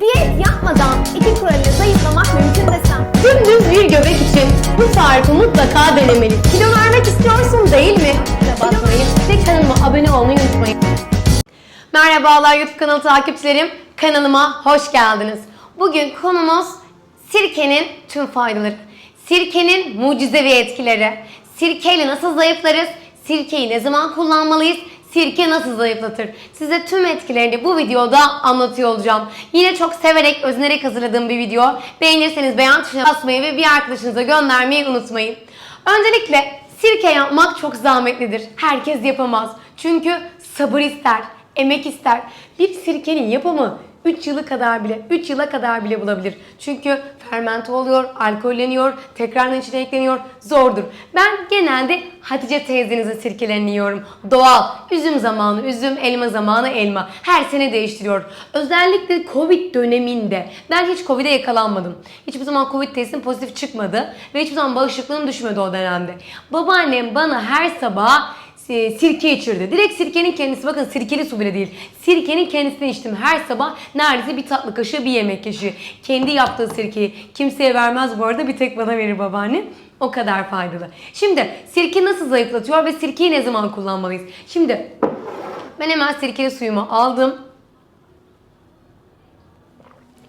Diyet yapmadan iki kuralıyla zayıflamak mümkün desem. Dümdüz bir göbek için bu tarifi mutlaka denemeli. Kilo vermek istiyorsun değil mi? Ve bakmayı ve kanalıma abone olmayı unutmayın. Merhabalar YouTube kanalı takipçilerim. Kanalıma hoş geldiniz. Bugün konumuz sirkenin tüm faydaları. Sirkenin mucizevi etkileri. Sirkeyle nasıl zayıflarız? Sirkeyi ne zaman kullanmalıyız? Sirke nasıl zayıflatır? Size tüm etkilerini bu videoda anlatıyor olacağım. Yine çok severek, özenerek hazırladığım bir video. Beğenirseniz beğen tuşuna basmayı ve bir arkadaşınıza göndermeyi unutmayın. Öncelikle sirke yapmak çok zahmetlidir. Herkes yapamaz. Çünkü sabır ister, emek ister. Bir sirkenin yapımı 3 yılı kadar bile, 3 yıla kadar bile bulabilir. Çünkü fermente oluyor, alkolleniyor, tekrardan içine ekleniyor. Zordur. Ben genelde Hatice teyzenizin sirkelerini yiyorum. Doğal. Üzüm zamanı üzüm, elma zamanı elma. Her sene değiştiriyor. Özellikle Covid döneminde ben hiç Covid'e yakalanmadım. Hiçbir zaman Covid testim pozitif çıkmadı ve hiçbir zaman bağışıklığım düşmedi o dönemde. Babaannem bana her sabah sirke içirdi. Direkt sirkenin kendisi bakın sirkeli su bile değil. Sirkenin kendisini içtim her sabah neredeyse bir tatlı kaşığı bir yemek kaşığı. Kendi yaptığı sirkeyi kimseye vermez bu arada bir tek bana verir babaannem. O kadar faydalı. Şimdi sirke nasıl zayıflatıyor ve sirkeyi ne zaman kullanmalıyız? Şimdi ben hemen sirkeli suyumu aldım.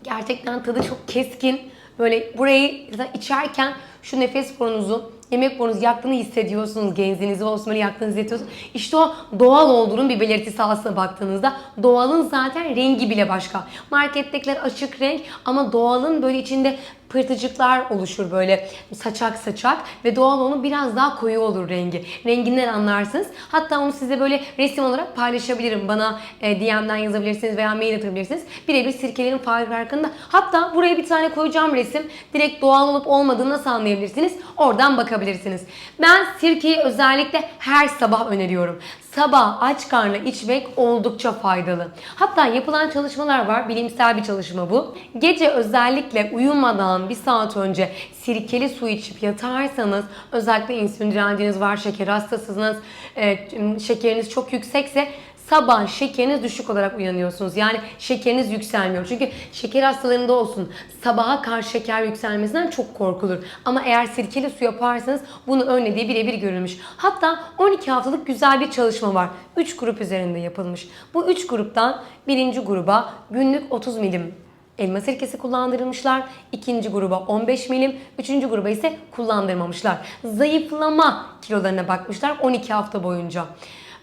Gerçekten tadı çok keskin. Böyle burayı içerken şu nefes borunuzu, yemek borunuzu yaktığını hissediyorsunuz. Genzinizi, osmanı yaktığını hissediyorsunuz. İşte o doğal olduğunun bir belirtisi aslında baktığınızda. Doğalın zaten rengi bile başka. Markettekiler açık renk ama doğalın böyle içinde pırtıcıklar oluşur böyle saçak saçak ve doğal onun biraz daha koyu olur rengi. Renginden anlarsınız. Hatta onu size böyle resim olarak paylaşabilirim. Bana e, DM'den yazabilirsiniz veya mail atabilirsiniz. Birebir sirkelerin farkında. Hatta buraya bir tane koyacağım resim. Direkt doğal olup olmadığını nasıl anlayabilirsiniz? Oradan bakabilirsiniz. Ben sirkeyi özellikle her sabah öneriyorum. Sabah aç karnına içmek oldukça faydalı. Hatta yapılan çalışmalar var. Bilimsel bir çalışma bu. Gece özellikle uyumadan bir saat önce sirkeli su içip yatarsanız özellikle insülin direnciniz var, şeker hastasınız, e, şekeriniz çok yüksekse sabah şekeriniz düşük olarak uyanıyorsunuz. Yani şekeriniz yükselmiyor. Çünkü şeker hastalarında olsun sabaha karşı şeker yükselmesinden çok korkulur. Ama eğer sirkeli su yaparsanız bunu önlediği birebir görülmüş. Hatta 12 haftalık güzel bir çalışma var. 3 grup üzerinde yapılmış. Bu 3 gruptan birinci gruba günlük 30 milim elma sirkesi kullandırılmışlar. İkinci gruba 15 milim, üçüncü gruba ise kullandırmamışlar. Zayıflama kilolarına bakmışlar 12 hafta boyunca.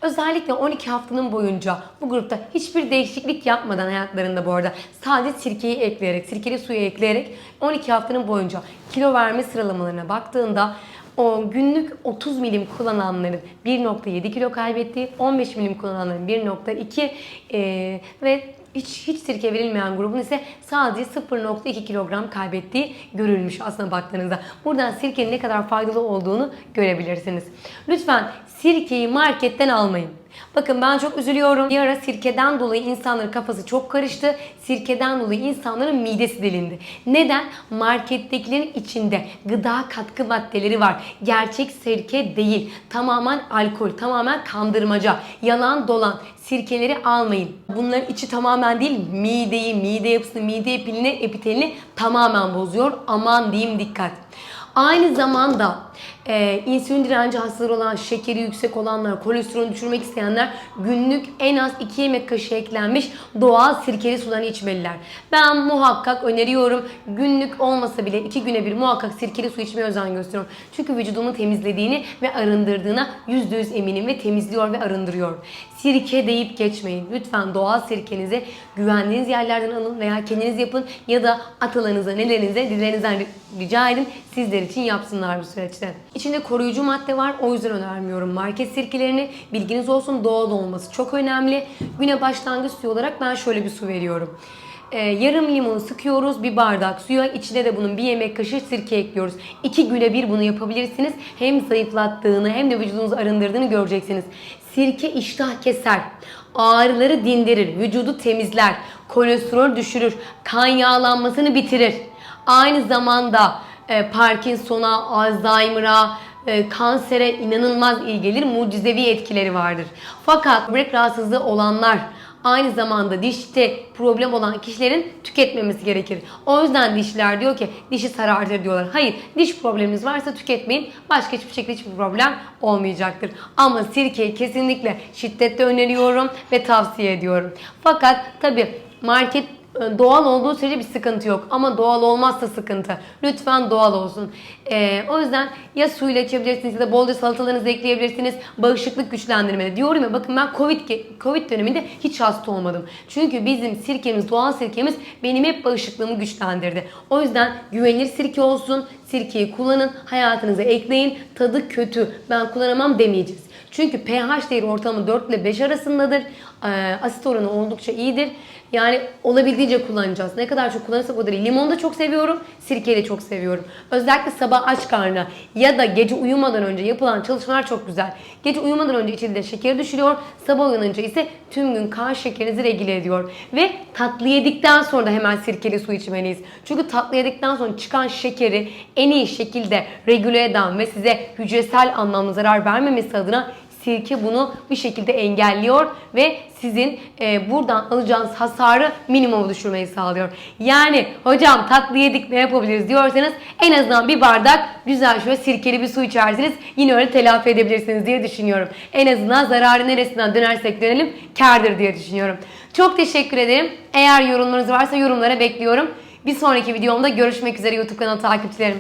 Özellikle 12 haftanın boyunca bu grupta hiçbir değişiklik yapmadan hayatlarında bu arada sadece sirkeyi ekleyerek, sirkeli suyu ekleyerek 12 haftanın boyunca kilo verme sıralamalarına baktığında o günlük 30 milim kullananların 1.7 kilo kaybettiği, 15 milim kullananların 1.2 e, ve hiç hiç sirke verilmeyen grubun ise sadece 0.2 kilogram kaybettiği görülmüş aslında baktığınızda. Buradan sirkenin ne kadar faydalı olduğunu görebilirsiniz. Lütfen sirkeyi marketten almayın. Bakın ben çok üzülüyorum. Bir ara sirkeden dolayı insanların kafası çok karıştı. Sirkeden dolayı insanların midesi delindi. Neden? Markettekilerin içinde gıda katkı maddeleri var. Gerçek sirke değil. Tamamen alkol, tamamen kandırmaca, yalan dolan. Sirkeleri almayın. Bunların içi tamamen değil, mideyi, mide yapısını, mide epilini, epitelini tamamen bozuyor. Aman diyeyim dikkat. Aynı zamanda e, insülin direnci hastaları olan, şekeri yüksek olanlar, kolesterolü düşürmek isteyenler günlük en az 2 yemek kaşığı eklenmiş doğal sirkeli sularını içmeliler. Ben muhakkak öneriyorum. Günlük olmasa bile 2 güne bir muhakkak sirkeli su içmeye özen gösteriyorum. Çünkü vücudumu temizlediğini ve arındırdığına %100 eminim ve temizliyor ve arındırıyor. Sirke deyip geçmeyin. Lütfen doğal sirkenizi güvendiğiniz yerlerden alın veya kendiniz yapın ya da atalarınıza, nelerinize, dilerinizden rica edin. Sizler için yapsınlar bu süreçte. İçinde koruyucu madde var. O yüzden önermiyorum market sirkelerini. Bilginiz olsun doğal olması çok önemli. Güne başlangıç suyu olarak ben şöyle bir su veriyorum. Ee, yarım limon sıkıyoruz bir bardak suya. İçine de bunun bir yemek kaşığı sirke ekliyoruz. İki güne bir bunu yapabilirsiniz. Hem zayıflattığını hem de vücudunuzu arındırdığını göreceksiniz. Sirke iştah keser. Ağrıları dindirir. Vücudu temizler. Kolesterol düşürür. Kan yağlanmasını bitirir. Aynı zamanda e, Parkinson'a, Alzheimer'a, e, kansere inanılmaz iyi gelir. Mucizevi etkileri vardır. Fakat böbrek rahatsızlığı olanlar, aynı zamanda dişte problem olan kişilerin tüketmemesi gerekir. O yüzden dişler diyor ki dişi sarartır diyorlar. Hayır diş probleminiz varsa tüketmeyin. Başka hiçbir şekilde hiçbir problem olmayacaktır. Ama sirkeyi kesinlikle şiddetle öneriyorum ve tavsiye ediyorum. Fakat tabi market Doğal olduğu sürece bir sıkıntı yok ama doğal olmazsa sıkıntı. Lütfen doğal olsun. Ee, o yüzden ya suyla içebilirsiniz ya da bolca salatalarınızı ekleyebilirsiniz. Bağışıklık güçlendirmede. Diyorum ya bakın ben Covid, Covid döneminde hiç hasta olmadım. Çünkü bizim sirkemiz, doğal sirkemiz benim hep bağışıklığımı güçlendirdi. O yüzden güvenilir sirke olsun. Sirkeyi kullanın, hayatınıza ekleyin. Tadı kötü, ben kullanamam demeyeceğiz. Çünkü pH değeri ortalama 4 ile 5 arasındadır. Ee, asit oranı oldukça iyidir. Yani olabildiğince kullanacağız. Ne kadar çok kullanırsak o derece. Limonu da çok seviyorum, sirkeyi de çok seviyorum. Özellikle sabah aç karnına ya da gece uyumadan önce yapılan çalışmalar çok güzel. Gece uyumadan önce içildiğinde şekeri düşürüyor. Sabah uyanınca ise tüm gün kan şekerinizi regüle ediyor. Ve tatlı yedikten sonra da hemen sirkeli su içmeliyiz. Çünkü tatlı yedikten sonra çıkan şekeri en iyi şekilde regüle eden ve size hücresel anlamda zarar vermemesi adına Sirke bunu bir şekilde engelliyor ve sizin e, buradan alacağınız hasarı minimuma düşürmeyi sağlıyor. Yani hocam tatlı yedik ne yapabiliriz diyorsanız en azından bir bardak güzel şöyle sirkeli bir su içersiniz. Yine öyle telafi edebilirsiniz diye düşünüyorum. En azından zararı neresinden dönersek dönelim kârdır diye düşünüyorum. Çok teşekkür ederim. Eğer yorumlarınız varsa yorumlara bekliyorum. Bir sonraki videomda görüşmek üzere YouTube kanalı takipçilerim.